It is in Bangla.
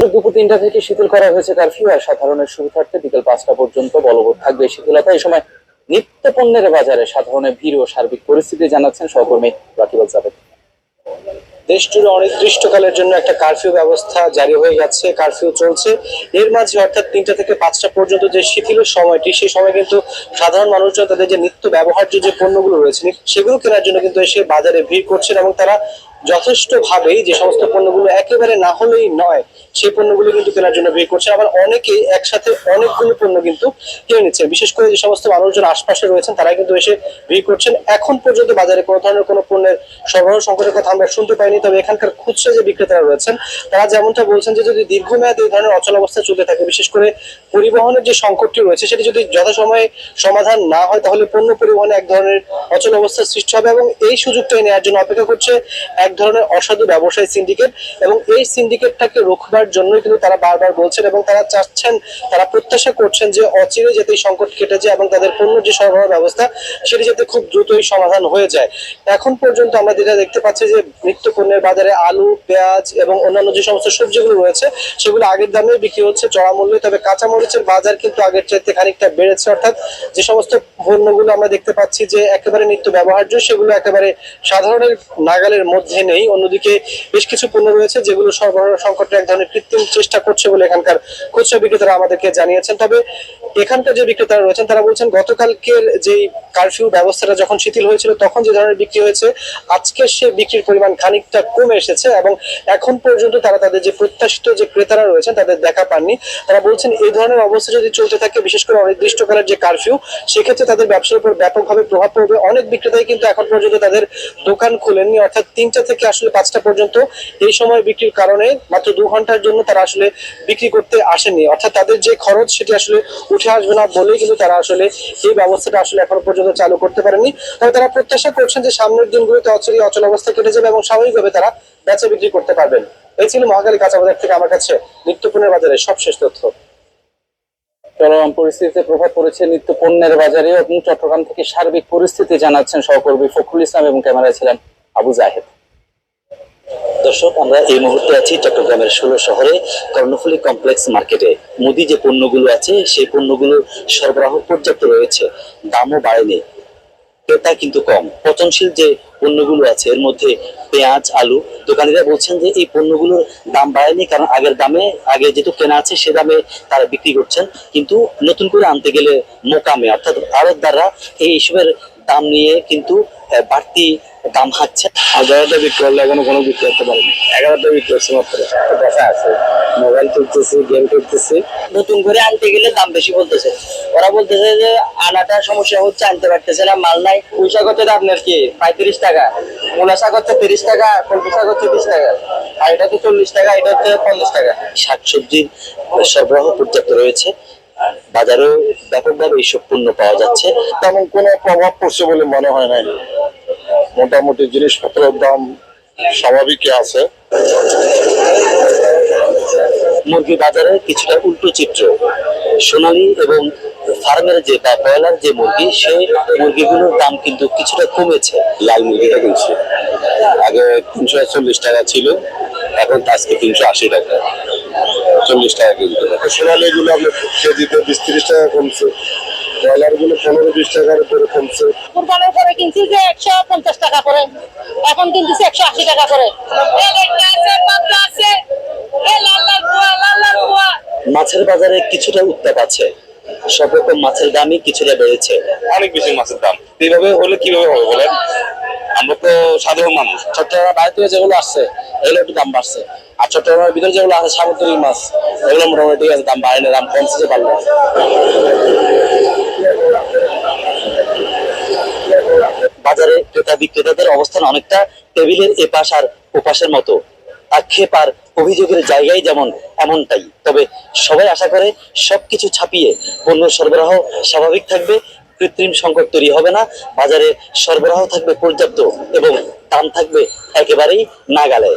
দুপুর তিনটা থেকে শিথিল করা হয়েছে কারফিউ আর সাধারণের সুবিধার্থে বিকেল পাঁচটা পর্যন্ত বলবৎ থাকবে শিথিলতা এই সময় নিত্য পণ্যের বাজারে সাধারণের ভিড় ও সার্বিক পরিস্থিতি জানাচ্ছেন সহকর্মী রাকিবুল জাভেদ দেশ জুড়ে অনির্দিষ্টকালের জন্য একটা কারফিউ ব্যবস্থা জারি হয়ে গেছে, কারফিউ চলছে। এর মাঝে অর্থাৎ তিনটা থেকে পাঁচটা পর্যন্ত যে শিথিল সময়টি, সেই সময় কিন্তু সাধারণ মানুষজন তাদের যে নিত্য ব্যবহার্য যে পণ্যগুলো রয়েছে, সেগুলো কেনার জন্য কিন্তু এসে বাজারে ভিড় করছেন এবং তারা যথেষ্ট ভাবেই যে সমস্ত পণ্যগুলো একেবারে না হলেই নয়, সেই পণ্যগুলো কিন্তু কেনার জন্য ভিড় করছে। আবার অনেকেই একসাথে অনেকগুলো পণ্য কিন্তু কিনে নিচ্ছে। বিশেষ করে যে সমস্ত মানুষজন আশপাশে রয়েছেন তারা কিন্তু এসে ভিড় করছেন। এখন পর্যন্ত বাজারে কোনো ধরনের কোনো পণ্যের সরবরাহ সংকটের কথা আমরা শুনতে পাইনি, তবে এখানকার খুচরা যে বিক্রেতারা রয়েছেন, তারা যেমনটা বলছেন যে যদি দীর্ঘমেয়াদী এই ধরনের অচল অবস্থা চলতে থাকে, বিশেষ করে পরিবহনের যে সংকটটি রয়েছে, সেটি যদি যথাসময়ে সমাধান না হয়, তাহলে পণ্য পরিবহনে এক ধরনের অচল অবস্থার সৃষ্টি হবে এবং এই সুযোগটাই নেওয়ার জন্য অপেক্ষা করছে এক ধরনের অসাধু ব্যবসায়ী সিন্ডিকেট এবং এই সিন্ডিকেটটাকে রোখবার জন্যই কিন্তু তারা বারবার বলছেন এবং তারা চাচ্ছেন, তারা প্রত্যাশা করছেন যে অচিরে যাতে সংকট কেটে যায় এবং তাদের পণ্য যে সরবরাহ ব্যবস্থা, সেটি যাতে খুব দ্রুতই সমাধান হয়ে যায়। এখন পর্যন্ত আমরা যেটা দেখতে পাচ্ছি যে নিত্য পণ্যের বাজারে আলু, পেঁয়াজ এবং অন্যান্য যে সমস্ত সবজিগুলো রয়েছে, সেগুলো আগের দামে বিক্রি হচ্ছে, চড়া মূল্যে, তবে কাঁচামরিচের বাজার কিন্তু আগের চাইতে খানিকটা বেড়েছে, অর্থাৎ যে সমস্ত পণ্যগুলো আমরা দেখতে পাচ্ছি যে একেবারে নিত্য ব্যবহার্য, সেগুলো একেবারে সাধারণের নাগালের মধ্যে নেই। অন্যদিকে বেশ কিছু পণ্য রয়েছে যেগুলো সরবরাহ সংকটের এক ধরনের কৃত্রিম চেষ্টা করছে বলে এখানকার খুচরা বিক্রেতারা আমাদেরকে জানিয়েছেন। তবে এখানকার যে বিক্রেতারা রয়েছেন, তারা বলছেন গতকালকের যেই কারফিউ ব্যবস্থাটা যখন শিথিল হয়েছিল, তখন যে ধরনের বিক্রি হয়েছে, আজকে সে বিক্রির পরিমাণ খানিকটা কমে এসেছে এবং এখন পর্যন্ত তারা তাদের যে প্রত্যাশিত যে ক্রেতারা রয়েছেন, তাদের দেখা পাননি। তারা বলছেন, এই ধরনের অবস্থা যদি চলতে থাকে, বিশেষ করে অনির্দিষ্টকালের যে কারফিউ সেক্ষেত্রে তাদের ব্যবসার উপর ব্যাপকভাবে প্রভাব পড়বে। অনেক বিক্রেতাই কিন্তু এখন পর্যন্ত তাদের দোকান খুলেননি, অর্থাৎ তিনটা থেকে আসলে পাঁচটা পর্যন্ত এই সময় বিক্রির কারণে মাত্র দু ঘণ্টার জন্য তারা আসলে বিক্রি করতে আসেনি অর্থাৎ তাদের যে খরচ সেটি আসলে উঠে আসবে না বলেই কিন্তু তারা আসলে এই ব্যবস্থাটা আসলে এখনও পর্যন্ত চালু করতে পারেনি তবে তারা প্রত্যাশা করছেন যে সামনের দিনগুলোতে অচল অচল অবস্থা কেটে যাবে এবং স্বাভাবিকভাবে তারা বেচা বিক্রি করতে পারবেন। এই ছিল মহাকালী কাঁচা বাজার থেকে। আমার কাছে নিত্যপণ্যের বাজারে সবশেষ তথ্য। চলমান পরিস্থিতিতে প্রভাব পড়েছে নিত্য পণ্যের বাজারে এবং চট্টগ্রাম থেকে সার্বিক পরিস্থিতি জানাচ্ছেন সহকর্মী ফখরুল ইসলাম এবং ক্যামেরায় ছিলেন আবু জাহেদ। দর্শক, আমরা এই মুহূর্তে আছি চট্টগ্রামের ষোলো শহরে কর্ণফুলী কমপ্লেক্স মার্কেটে। মুদি যে পণ্যগুলো আছে, সেই পণ্যগুলো সরবরাহ পর্যাপ্ত রয়েছে, দামও বাড়েনি। ক্রেতা কিন্তু কম। পচনশীল যে পণ্যগুলো আছে, এর মধ্যে পেঁয়াজ, আলু, দোকানিরা বলছেন যে এই পণ্যগুলোর দাম বাড়েনি, কারণ আগের দামে, আগে যেহেতু কেনা আছে, সে দামে তারা বিক্রি করছেন। কিন্তু নতুন করে আনতে গেলে মোকামে, অর্থাৎ আড়তদাররা এই এসবের দাম নিয়ে কিন্তু বাড়তি দাম হাঁকছে। হাজারটা বিক্রি করলে এখনও কোনো বিক্রি করতে পারিনি। এগারোটা বিক্রি করছে মাত্র। দেখা আছে। মোবাইল তুলতেছি গেম করতেছি নতুন করে আনতে গেলে দাম বেশি বলতেছে। ওরা বলতেছে যে আনাটা সমস্যা হচ্ছে আনতে পারতেছে না মাল নাই। পুঁই শাক হচ্ছে আপনার কি পঁয়ত্রিশ টাকা। মূলা শাক হচ্ছে তিরিশ টাকা কলমি শাক হচ্ছে বিশ টাকা। আর এটা তো চল্লিশ টাকা এটা হচ্ছে পঞ্চাশ টাকা। শাকসবজির সরবরাহ পর্যাপ্ত রয়েছে। বাজারেও ব্যাপকভাবে এইসব পণ্য পাওয়া যাচ্ছে। তেমন কোনো প্রভাব পড়ছে বলে মনে হয় নাই। মোটামুটি জিনিসপত্রের দাম স্বাভাবিকই আছে। মুরগি বাজারে কিছুটা উল্টো চিত্র। সোনালী এবং ফার্মের যে বা ব্রয়লার যে মুরগি সেই মুরগিগুলোর দাম কিন্তু কিছুটা কমেছে। লাল মুরগিটা কিনছি। আগে তিনশো চল্লিশ টাকা ছিল এখন আজকে তিনশো আশি টাকা। চল্লিশ টাকা কেজি সোনালি গুলো আপনার কেজিতে বিশ তিরিশ টাকা কমছে। ব্রয়লারগুলো পনেরো বিশ টাকার উপরে কমছে। কুরবানের পরে কিনছি যে একশো পঞ্চাশ টাকা করে। এখন কিনতেছি একশো আশি টাকা করে। এই আছে, পাবদা আছে, এই লাল লাল পোয়া, লাল লাল পোয়া। মাছের বাজারে কিছুটা উত্তাপ আছে। সব রকম মাছের দামই কিছুটা বেড়েছে। অনেক বেশি মাছের দাম। এইভাবে হলে কীভাবে হবে বলেন? আমরা তো সাধারণ মানুষ। চট্টগ্রামের বাইরে থেকে যেগুলো আসছে এগুলো একটু দাম বাড়ছে। আর চট্টগ্রামের ভিতরে যেগুলো আছে সামুদ্রিক মাছ এগুলো মোটামুটি ঠিক আছে দাম বাড়েনি দাম কমছে যে পারল বাজারে ক্রেতা বিক্রেতাদের অবস্থান অনেকটা টেবিলের এপাশ আর ওপাশের মতো। আক্ষেপ আর অভিযোগের জায়গায় যেমন এমনটাই। তবে সবাই আশা করে সবকিছু ছাপিয়ে পণ্য সরবরাহ স্বাভাবিক থাকবে, কৃত্রিম সংকট তৈরি হবে না, বাজারে সরবরাহ থাকবে পর্যাপ্ত এবং দাম থাকবে একেবারেই নাগালে।